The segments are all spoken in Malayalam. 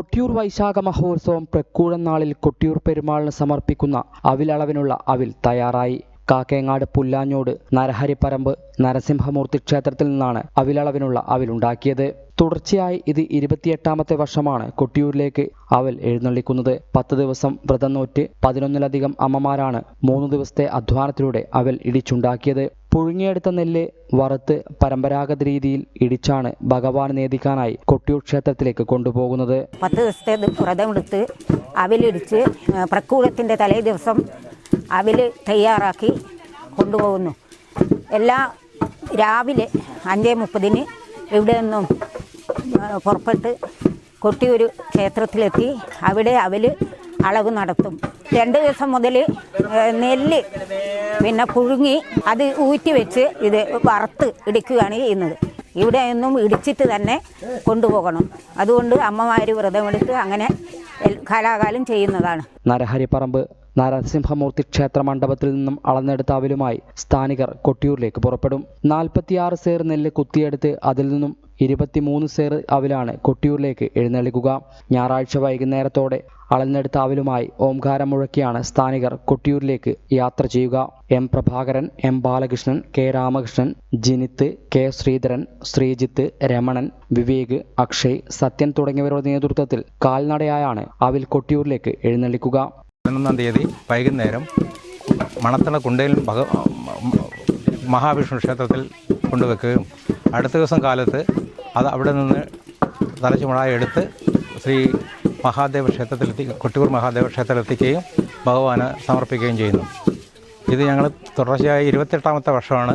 കൊട്ടിയൂർ വൈശാഖ മഹോത്സവം പ്രക്കൂഴം നാളിൽ കൊട്ടിയൂർ പെരുമാളിന് സമർപ്പിക്കുന്ന അവിലളവിനുള്ള അവിൽ തയ്യാറായി. കാക്കേങ്ങാട് പുല്ലാഞ്ഞോട് നരഹരിപ്പറമ്പ് നരസിംഹമൂർത്തി ക്ഷേത്രത്തിൽ നിന്നാണ് അവിലളവിനുള്ള അവിലുണ്ടാക്കിയത് തുടർച്ചയായി ഇത് ഇരുപത്തിയെട്ടാമത്തെ വർഷമാണ് കൊട്ടിയൂരിലേക്ക് അവൽ എഴുന്നള്ളിക്കുന്നത്. പത്ത് ദിവസം വ്രതം നോറ്റ് പതിനൊന്നിലധികം അമ്മമാരാണ് മൂന്ന് ദിവസത്തെ അധ്വാനത്തിലൂടെ അവൽ ഇടിച്ചുണ്ടാക്കിയത്. പുഴുങ്ങിയെടുത്ത നെല്ല് വറുത്ത് പരമ്പരാഗത രീതിയിൽ ഇടിച്ചാണ് ഭഗവാൻ നേദിക്കാനായി കൊട്ടിയൂർ ക്ഷേത്രത്തിലേക്ക് കൊണ്ടുപോകുന്നത്. പത്ത് ദിവസത്തെ വ്രതമെടുത്ത് അവലിടിച്ച് പ്രക്കൂടത്തിന്റെ തലേ ദിവസം അവൽ തയ്യാറാക്കി കൊണ്ടുപോകുന്നു. എല്ലാ രാവിലെ അഞ്ചേ മുപ്പതിന് ഇവിടെ നിന്നും പുറപ്പെട്ട് കൊട്ടിയൂർ ക്ഷേത്രത്തിലെത്തി. അവിടെ അവർ അളവ് നടത്തും. രണ്ട് ദിവസം മുതൽ നെല്ല് പിന്നെ പുഴുങ്ങി അത് ഊറ്റി വെച്ച് ഇത് വറുത്ത് ഇടിക്കുകയാണ് ചെയ്യുന്നത്. ഇവിടെ നിന്നും ഇടിച്ചിട്ട് തന്നെ കൊണ്ടുപോകണം. അതുകൊണ്ട് അമ്മമാർ വ്രതമെടുത്ത് അങ്ങനെ കാലാകാലം ചെയ്യുന്നതാണ്. നരഹരിപ്പറമ്പ് നരസിംഹമൂർത്തി ക്ഷേത്ര മണ്ഡപത്തിൽ നിന്നും അളന്നെടുത്ത അവലുമായി സ്ഥാനികർ കൊട്ടിയൂരിലേക്ക് പുറപ്പെടും. നാൽപ്പത്തിയാറ് സേർ നെല്ല് കുത്തിയെടുത്ത് അതിൽ നിന്നും ഇരുപത്തിമൂന്ന് സേർ അവിലാണ് കൊട്ടിയൂരിലേക്ക് എഴുന്നള്ളിക്കുക. ഞായറാഴ്ച വൈകുന്നേരത്തോടെ അളന്നെടുത്ത അവലുമായി ഓംകാരം മുഴക്കിയാണ് സ്ഥാനികർ കൊട്ടിയൂരിലേക്ക് യാത്ര ചെയ്യുക. M Prabhakaran M Balakrishnan K Ramakrishnan Jinith K Sreedharan Sreejith Ramanan Vivek Akshay Sathyan തുടങ്ങിയവരുടെ നേതൃത്വത്തിൽ കാൽനടയായാണ് അവിൽ കൊട്ടിയൂരിലേക്ക് എഴുന്നള്ളിക്കുക. പതിനൊന്നാം തീയതി വൈകുന്നേരം മണത്തണ കുണ്ടയിൽ മഹാവിഷ്ണു ക്ഷേത്രത്തിൽ കൊണ്ടുവെക്കുകയും അടുത്ത ദിവസം കാലത്ത് അത് അവിടെ നിന്ന് തലച്ചുമടായി എടുത്ത് ശ്രീ മഹാദേവ ക്ഷേത്രത്തിലെത്തി കൊട്ടിയൂർ മഹാദേവ ക്ഷേത്രത്തിലെത്തിക്കുകയും ഭഗവാന് സമർപ്പിക്കുകയും ചെയ്യുന്നു. ഇത് ഞങ്ങൾ തുടർച്ചയായി ഇരുപത്തെട്ടാമത്തെ വർഷമാണ്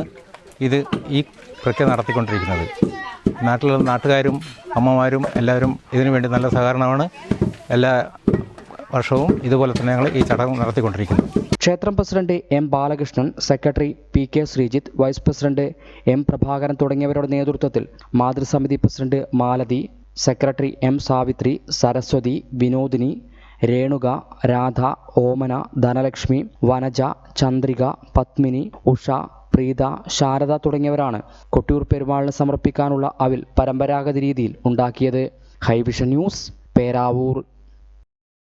ഇത് ഈ പ്രക്രിയ നടത്തിക്കൊണ്ടിരിക്കുന്നത്. നാട്ടിലുള്ള നാട്ടുകാരും അമ്മമാരും എല്ലാവരും ഇതിനു വേണ്ടി നല്ല സഹകരണമാണ്. എല്ലാ വർഷവും ഇതുപോലെ തന്നെ ഞങ്ങൾ ഈ ചടങ്ങ് നടത്തിക്കൊണ്ടിരിക്കുന്നു. ക്ഷേത്രം president M Balakrishnan secretary P K Sreejith vice president M Prabhakaran തുടങ്ങിയവരുടെ നേതൃത്വത്തിൽ മാതൃസമിതി president Malathi secretary M Savithri Saraswathi Vinodini Renuka Radha Omana Dhanalakshmi Vanaja Chandrika Padmini Usha Preetha Sharada തുടങ്ങിയവരാണ് കൊട്ടിയൂർ പെരുമാളിന് സമർപ്പിക്കാനുള്ള അവിൽ പരമ്പരാഗത രീതിയിൽ ഉണ്ടാക്കിയത്. High vision news Peravoor.